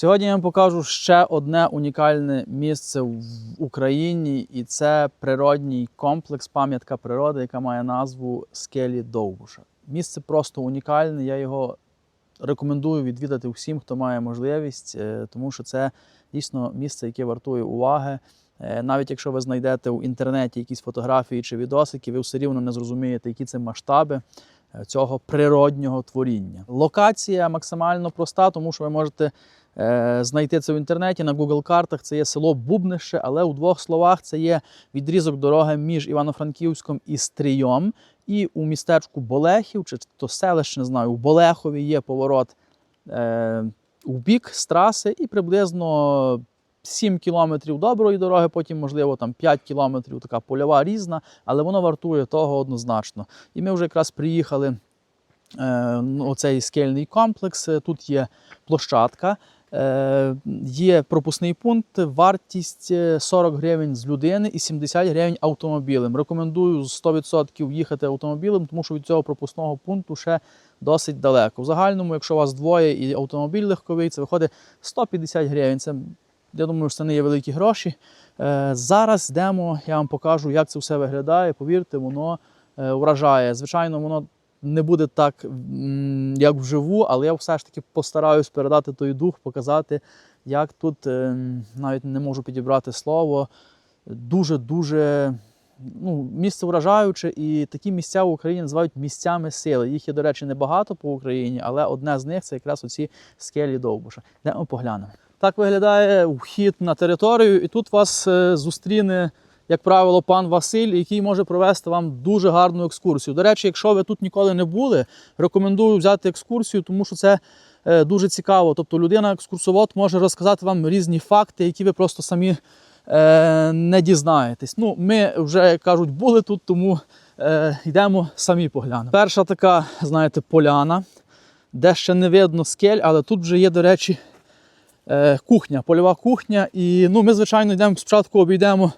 Сьогодні я вам покажу ще одне унікальне місце в Україні, і це природній комплекс, пам'ятка природи, яка має назву Скелі Довбуша. Місце просто унікальне. Я його рекомендую відвідати всім, хто має можливість, е, тому що це дійсно місце, яке вартує уваги. Е, Навіть якщо ви знайдете в інтернеті якісь фотографії чи відосики, ви все рівно не зрозумієте, які це масштаби цього природнього творіння. Локація максимально проста, тому що ви можете е, знайти це в інтернеті на Google картах. Це є село Бубнище, але у двох словах це є відрізок дороги між Івано-Франківськом і Стрийом. І у містечку Болехів, чи то селище, не знаю, у Болехові є поворот е, у бік з траси, і приблизно 7 кілометрів доброї дороги, потім, можливо, там 5 кілометрів така польова різна, але воно вартує того однозначно. І ми вже якраз приїхали е, ну, оцей скельний комплекс. Е, Тут є площадка, е, є пропускний пункт, вартість е, 40 гривень з людини і 70 гривень автомобілем. Рекомендую 100% їхати автомобілем, тому що від цього пропускного пункту ще досить далеко. В загальному, якщо у вас двоє і автомобіль легковий, це виходить 150 гривень. Це, я думаю, що це не є великі гроші. Е, Зараз йдемо, я вам покажу, як це все виглядає. Повірте, воно е, вражає. Звичайно, воно не буде так, як вживу, але я все ж таки постараюсь передати той дух, показати, як тут е, навіть не можу підібрати слово. Дуже-дуже ну, місце вражаюче, і такі місця в Україні називають місцями сили. Їх є, до речі, небагато по Україні, але одне з них це якраз оці скелі Довбуша. Йдемо поглянемо. Так виглядає вхід на територію, і тут вас е, зустріне, як правило, пан Василь, який може провести вам дуже гарну екскурсію. До речі, якщо ви тут ніколи не були, рекомендую взяти екскурсію, тому що це е, дуже цікаво. Тобто людина-екскурсовод може розказати вам різні факти, які ви просто самі е, не дізнаєтесь. Ну, ми вже як кажуть, були тут, тому йдемо самі поглянемо. Перша така, знаєте, поляна, де ще не видно скель, але тут вже є, до речі, кухня, польова кухня. І ну, ми, звичайно, йдемо спочатку обійдемо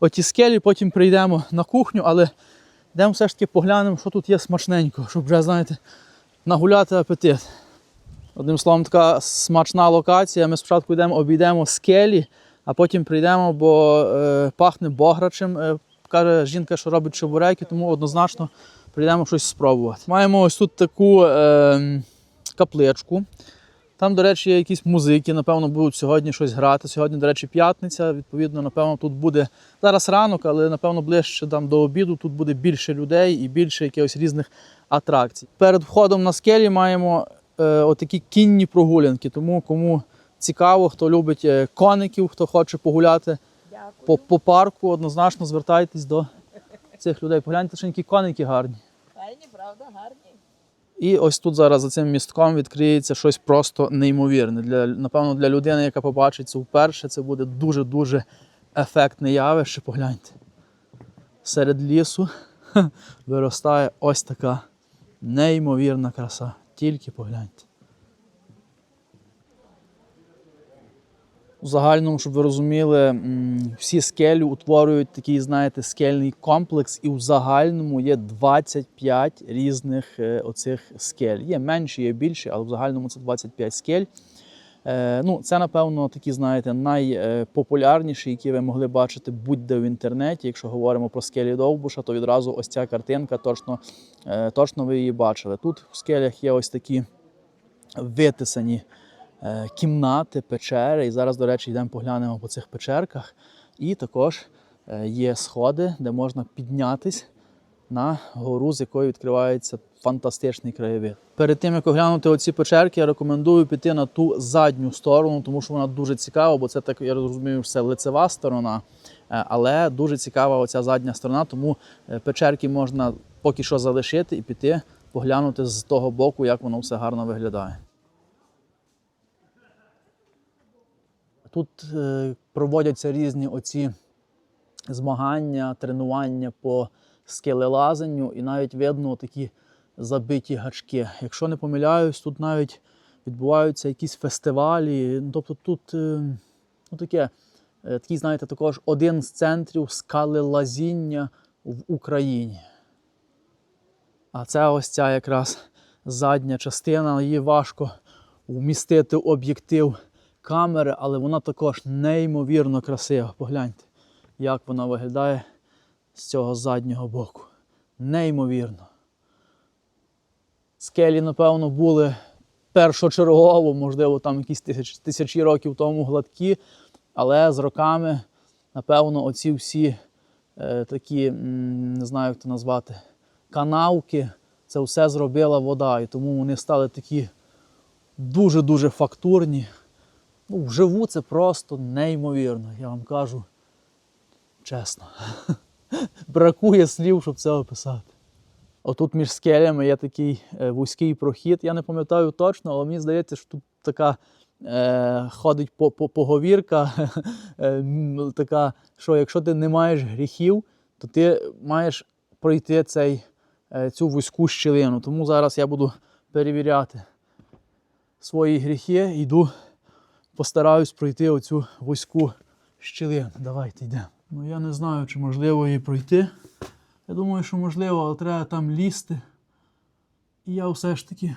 оті скелі, потім прийдемо на кухню, але йдемо все ж таки поглянемо, що тут є смачненько, щоб вже, знаєте, нагуляти апетит. Одним словом, така смачна локація. Ми спочатку йдемо, обійдемо скелі, а потім прийдемо, бо е, пахне бограчем. Е, каже жінка, що робить чебуреки, тому однозначно прийдемо щось спробувати. Маємо ось тут таку е, капличку. Там, до речі, є якісь музики, напевно, будуть сьогодні щось грати. Сьогодні, до речі, п'ятниця. Відповідно, напевно, тут буде зараз ранок, але напевно ближче там, до обіду тут буде більше людей і більше якихось різних атракцій. Перед входом на скелі маємо е, отакі кінні прогулянки. Тому кому цікаво, хто любить е, коників, хто хоче погуляти Дякую. по, по парку, однозначно звертайтесь до цих людей. Погляньте, що які коники гарні. Файні, правда, гарні. І ось тут зараз за цим містком відкриється щось просто неймовірне. Для, напевно, для людини, яка побачить це вперше, це буде дуже-дуже ефектне явище. Погляньте. Серед лісу виростає ось така неймовірна краса. Тільки погляньте. У загальному, щоб ви розуміли, всі скелі утворюють такий, знаєте, скельний комплекс, і у загальному є 25 різних е, оцих скель. Є менші, є більші, але в загальному це 25 скель. Е, ну, це, напевно, такі, знаєте, найпопулярніші, які ви могли бачити будь-де в інтернеті. Якщо говоримо про скелі Довбуша, то відразу ось ця картинка, точно, е, точно ви її бачили. Тут в скелях є ось такі витисані кімнати, печери. І зараз, до речі, йдемо поглянемо по цих печерках. І також е, є сходи, де можна піднятись на гору, з якої відкривається фантастичний краєвид. Перед тим, як оглянути оці печерки, я рекомендую піти на ту задню сторону, тому що вона дуже цікава, бо це так, я розумію, що це лицева сторона, е, але дуже цікава оця задня сторона, тому е, печерки можна поки що залишити і піти поглянути з того боку, як воно все гарно виглядає. Тут е, проводяться різні оці змагання, тренування по скелелазанню, і навіть видно такі забиті гачки. Якщо не помиляюсь, тут навіть відбуваються якісь фестивалі. Тобто тут е, ну, таке, е, такий, знаєте, також один з центрів скалелазіння в Україні. А це ось ця якраз задня частина, її важко вмістити об'єктив камери, але вона також неймовірно красива. Погляньте, як вона виглядає з цього заднього боку. Неймовірно. Скелі, напевно, були першочергово, можливо, там якісь тисяч, тисячі років тому гладкі, але з роками, напевно, оці всі е, такі, не знаю, як це назвати, канавки, це все зробила вода, і тому вони стали такі дуже-дуже фактурні. Ну, вживу це просто неймовірно, я вам кажу чесно. Бракує слів, щоб це описати. Отут між скелями є такий е, вузький прохід. Я не пам'ятаю точно, але мені здається, що тут така е, ходить по, по, поговірка, е, така, що якщо ти не маєш гріхів, то ти маєш пройти цей, е, цю вузьку щілину. Тому зараз я буду перевіряти свої гріхи, йду, постараюсь пройти оцю вузьку щілину. Давайте йдемо. Ну я не знаю, чи можливо її пройти. Я думаю, що можливо, але треба там лізти. І я все ж таки,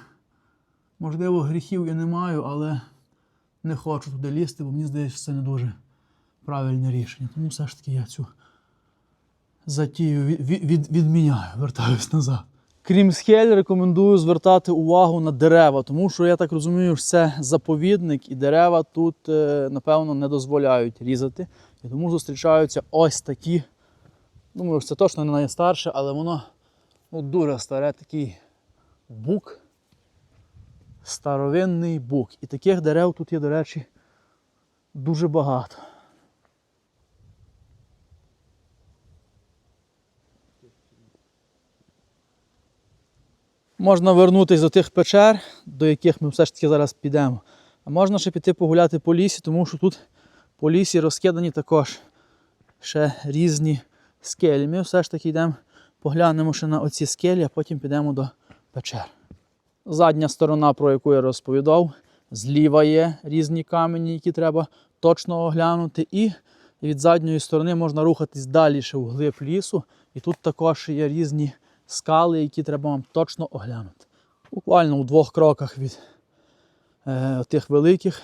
можливо, гріхів я не маю, але не хочу туди лізти, бо мені здається, що це не дуже правильне рішення. Тому все ж таки я цю затію від, від, від- відміняю, вертаюсь назад. Крім схель, рекомендую звертати увагу на дерева, тому що я так розумію, що це заповідник, і дерева тут, е, напевно, не дозволяють різати. І тому зустрічаються ось такі. Думаю, що це точно не найстарше, але воно ну, дуже старе, такий бук. Старовинний бук. І таких дерев тут є, до речі, дуже багато. Можна вернутися до тих печер, до яких ми все ж таки зараз підемо. А можна ще піти погуляти по лісі, тому що тут по лісі розкидані також ще різні скелі. Ми все ж таки йдемо, поглянемо ще на оці скелі, а потім підемо до печер. Задня сторона, про яку я розповідав, зліва є різні камені, які треба точно оглянути. І від задньої сторони можна рухатись далі ще вглиб лісу. І тут також є різні скали, які треба вам точно оглянути. Буквально у двох кроках від е, тих великих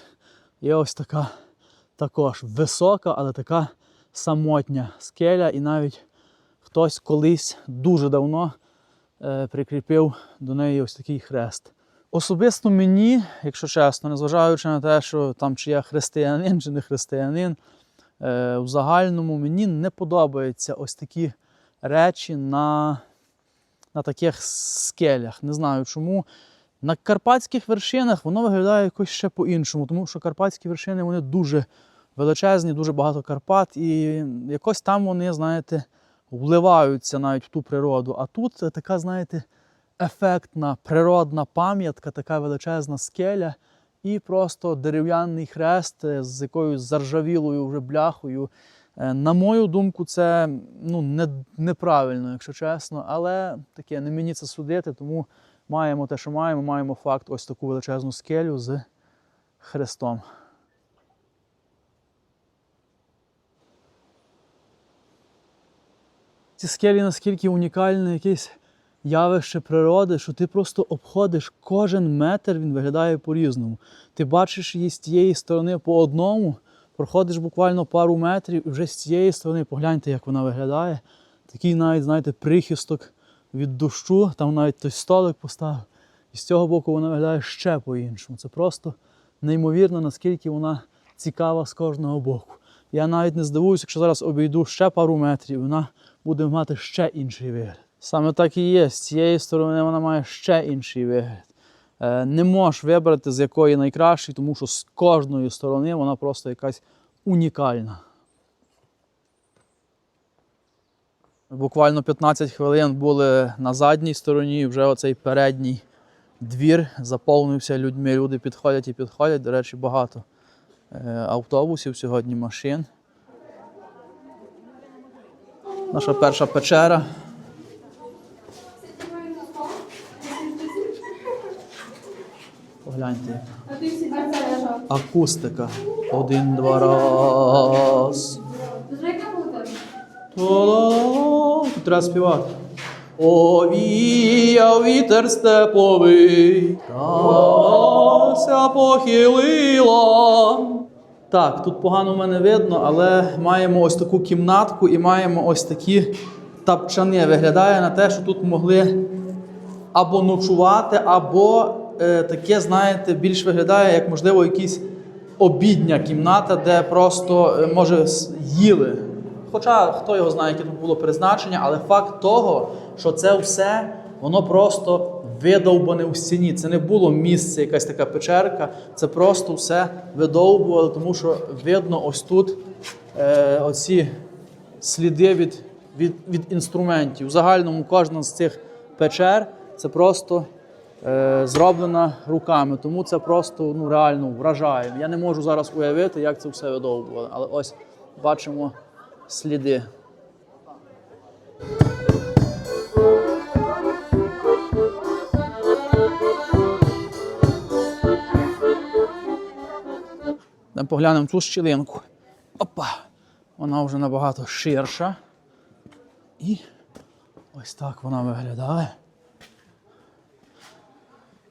є ось така також висока, але така самотня скеля, і навіть хтось колись дуже давно е, прикріпив до неї ось такий хрест. Особисто мені, якщо чесно, незважаючи на те, що там чи я християнин, чи не християнин, е, в загальному мені не подобаються ось такі речі на, на таких скелях. Не знаю чому. На карпатських вершинах воно виглядає якось ще по-іншому, тому що карпатські вершини вони дуже величезні, дуже багато Карпат, і якось там вони, знаєте, вливаються навіть в ту природу. А тут така, знаєте, ефектна природна пам'ятка, така величезна скеля, і просто дерев'яний хрест е, з якоюсь заржавілою вже бляхою. Е, На мою думку, це ну, не, неправильно, якщо чесно, але таке не мені це судити, тому маємо те, що маємо, маємо факт ось таку величезну скелю з хрестом. Ці скелі наскільки унікальне якесь явище природи, що ти просто обходиш кожен метр, він виглядає по-різному. Ти бачиш її з тієї сторони по одному, проходиш буквально пару метрів, і вже з цієї сторони погляньте, як вона виглядає. Такий навіть, знаєте, прихисток від дощу, там навіть той столик поставив. І з цього боку вона виглядає ще по-іншому. Це просто неймовірно, наскільки вона цікава з кожного боку. Я навіть не здивуюся, якщо зараз обійду ще пару метрів, вона буде мати ще інший вигляд. Саме так і є. З цієї сторони вона має ще інший вигляд. Е, Не можеш вибрати, з якої найкращий, тому що з кожної сторони вона просто якась унікальна. Буквально 15 хвилин були на задній стороні, вже оцей передній двір заповнився людьми. Люди підходять і підходять. До речі, багато е, автобусів сьогодні, машин. Наша перша печера. Погляньте. Акустика. Один-два раз. Тут треба співати. Овіяв вітер степовий, трася похилила, Так, тут погано в мене видно, але маємо ось таку кімнатку і маємо ось такі тапчани. Виглядає на те, що тут могли або ночувати, або таке, знаєте, більш виглядає, як можливо, якісь обідня кімната, де просто е, може їли. Хоча хто його знає, яке тут було призначення, але факт того, що це все воно просто видовбане у стіні. Це не було місце, якась така печерка. Це просто все видовбували, тому що видно ось тут е, оці сліди від, від, від інструментів. В загальному кожна з цих печер це просто е, зроблена руками. Тому це просто ну, реально вражає. Я не можу зараз уявити, як це все видовбували. Але ось бачимо сліди. Поглянемо цю щілинку. Опа! Вона вже набагато ширша. І ось так вона виглядає.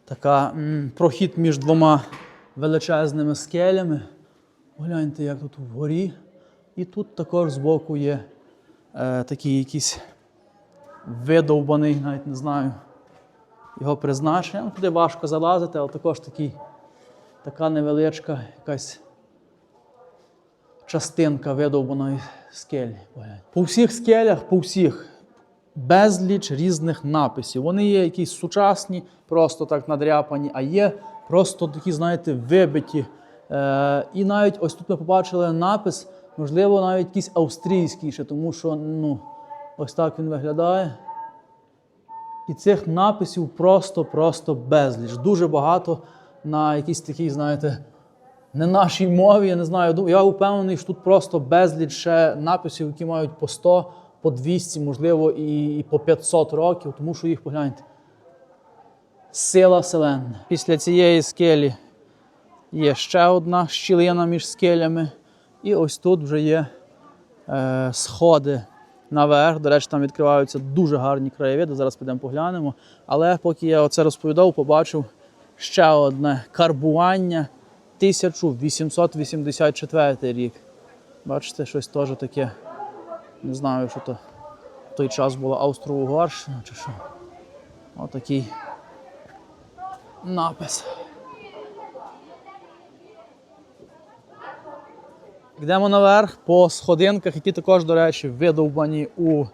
Така м, прохід між двома величезними скелями. Гляньте, як тут вгорі. І тут також збоку є е, такий якийсь видовбаний, навіть не знаю його призначення. Ну, Туди важко залазити, але також такий, така невеличка якась частинка видовбаної скелі. По всіх скелях, по всіх безліч різних написів. Вони є якісь сучасні, просто так надряпані, а є просто такі, знаєте, вибиті. Е, і навіть ось тут ми побачили напис, можливо, навіть якийсь австрійський ще, тому що ну, ось так він виглядає. І цих написів просто-просто безліч. Дуже багато на якійсь такій, знаєте, не нашій мові, я не знаю. Я впевнений, що тут просто безліч ще написів, які мають по 100, по 200, можливо, і, по 500 років, тому що їх погляньте. Сила вселенна. Після цієї скелі є ще одна щілина між скелями. І ось тут вже є е, сходи наверх. До речі, там відкриваються дуже гарні краєвиди. Зараз підемо поглянемо. Але поки я оце розповідав, побачив ще одне карбування 1884 рік. Бачите, щось теж таке. Не знаю, що то в той час була Австро-Угорщина чи що. Отакий напис. Йдемо наверх по сходинках, які також, до речі, видовбані у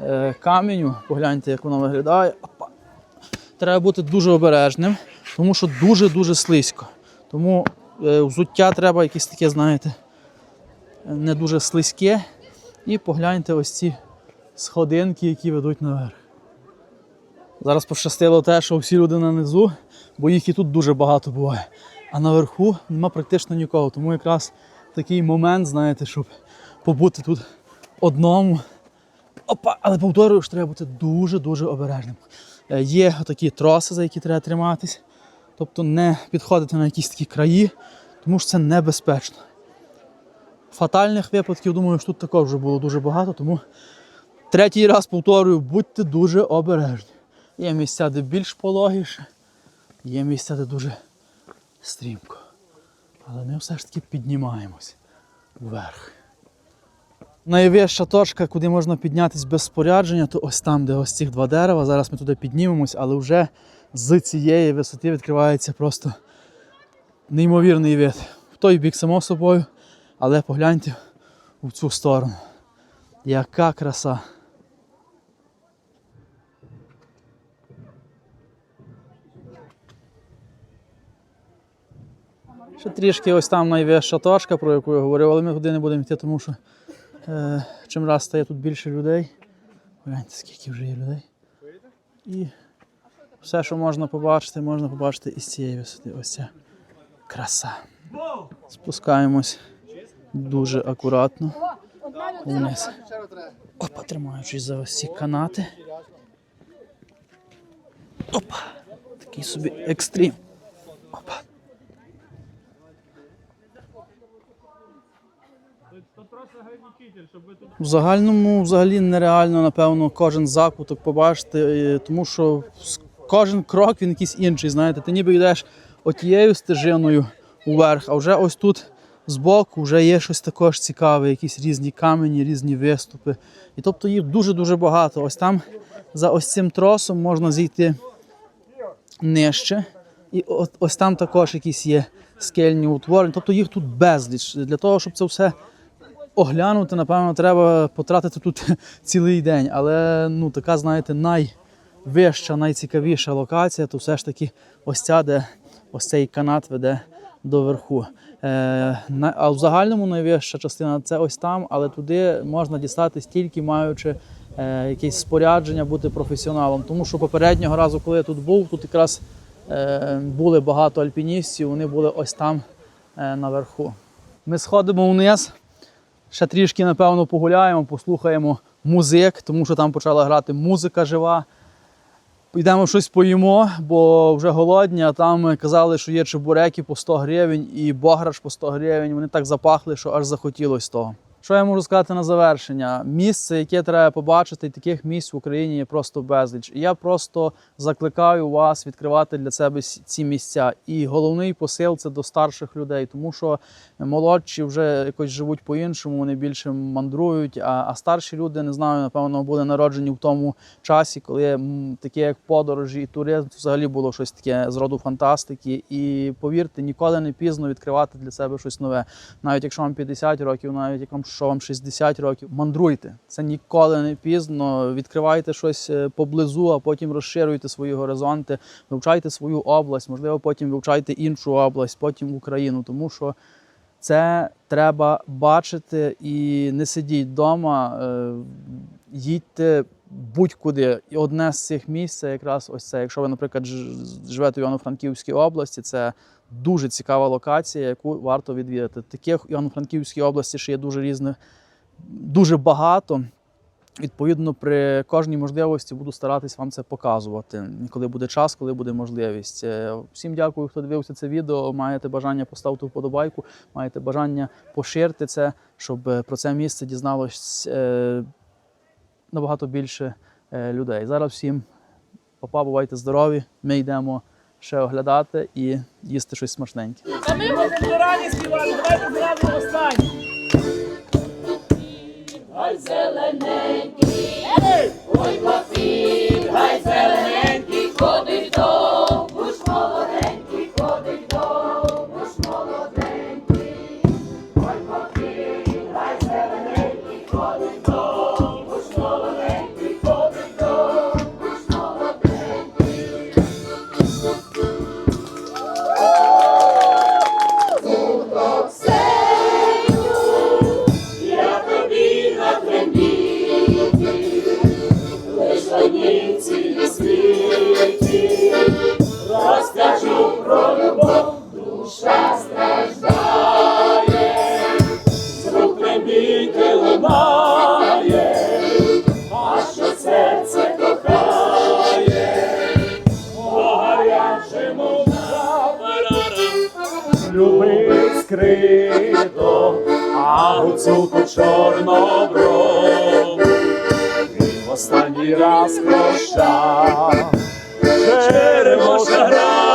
е, каменю. Погляньте, як воно виглядає. Опа. Треба бути дуже обережним, тому що дуже-дуже слизько. Тому е, взуття треба якесь таке, знаєте, не дуже слизьке. І погляньте ось ці сходинки, які ведуть наверх. Зараз пощастило те, що всі люди на низу, бо їх і тут дуже багато буває. А наверху нема практично нікого. Тому якраз такий момент, знаєте, щоб побути тут одному. Опа, але повторюю, що треба бути дуже-дуже обережним. Е, Є такі троси, за які треба триматись. Тобто не підходити на якісь такі краї, тому що це небезпечно. Фатальних випадків, думаю, що тут також вже було дуже багато, тому третій раз повторюю, будьте дуже обережні. Є місця, де більш пологіше, є місця, де дуже стрімко. Але ми все ж таки піднімаємось вверх. Найвища точка, куди можна піднятися без спорядження, то ось там, де ось ці два дерева. Зараз ми туди піднімемось, але вже з цієї висоти відкривається просто неймовірний вид. В той бік, само собою, але погляньте в цю сторону. Яка краса! Ще трішки ось там найвища точка, про яку я говорив, але ми туди не будемо йти, тому що е, чим раз стає тут більше людей. Гляньте, скільки вже є людей. І все, що можна побачити, можна побачити із цієї висоти. Ось ця краса. Спускаємось дуже акуратно вниз. Опа, тримаючись за ось ці канати. Опа! Такий собі екстрім. Опа. В загальному взагалі нереально, напевно, кожен закуток побачити, е, тому що кожен крок він якийсь інший. Знаєте, ти ніби йдеш отією стежиною вверх, а вже ось тут збоку вже є щось також цікаве, якісь різні камені, різні виступи. І тобто їх дуже-дуже багато. Ось там за ось цим тросом можна зійти нижче. І от, ось там також якісь є скельні утворення. Тобто їх тут безліч. Для того, щоб це все оглянути, напевно, треба потратити тут цілий день. Але ну, така, знаєте, найвища, найцікавіша локація, то все ж таки ось ця, де ось цей канат веде до верху. Е, а в загальному найвища частина це ось там, але туди можна дістатись тільки маючи е, якесь спорядження, бути професіоналом. Тому що попереднього разу, коли я тут був, тут якраз е, були багато альпіністів, вони були ось там наверху. Ми сходимо вниз, ще трішки, напевно, погуляємо, послухаємо музик, тому що там почала грати музика жива. Йдемо щось поїмо, бо вже голодні, а там казали, що є чебуреки по 100 гривень і бограш по 100 гривень. Вони так запахли, що аж захотілося того. Що я можу сказати на завершення? Місце, яке треба побачити, таких місць в Україні є просто безліч. І я просто закликаю вас відкривати для себе ці місця. І головний посил це до старших людей, тому що молодші вже якось живуть по-іншому, вони більше мандрують. А, а старші люди не знаю, напевно, були народжені в тому часі, коли таке як подорожі і туризм, взагалі було щось таке з роду фантастики. І повірте, ніколи не пізно відкривати для себе щось нове. Навіть якщо вам 50 років, навіть як вам що вам 60 років, мандруйте. Це ніколи не пізно. Відкривайте щось е, поблизу, а потім розширюйте свої горизонти, вивчайте свою область, можливо, потім вивчайте іншу область, потім Україну, тому що. Це треба бачити і не сидіть вдома, е, їдьте будь-куди. І одне з цих місць це якраз ось це. Якщо ви, наприклад, живете в Івано-Франківській області, це дуже цікава локація, яку варто відвідати. Таких в Івано-Франківській області ще є дуже різних, дуже багато. Відповідно, при кожній можливості буду старатись вам це показувати, коли буде час, коли буде можливість. Е, Всім дякую, хто дивився це відео. Маєте бажання поставити вподобайку, маєте бажання поширити це, щоб е, про це місце дізналось е, набагато більше людей. Зараз всім папа, бувайте здорові. Ми йдемо ще оглядати і їсти щось смачненьке. А ми можемо раді співати, давайте зразу останні. Ой, зелененький, ой папір, барарам. Любить скрито, а гуцулку чорноброву Він в останній раз прощав. Черемоша грає,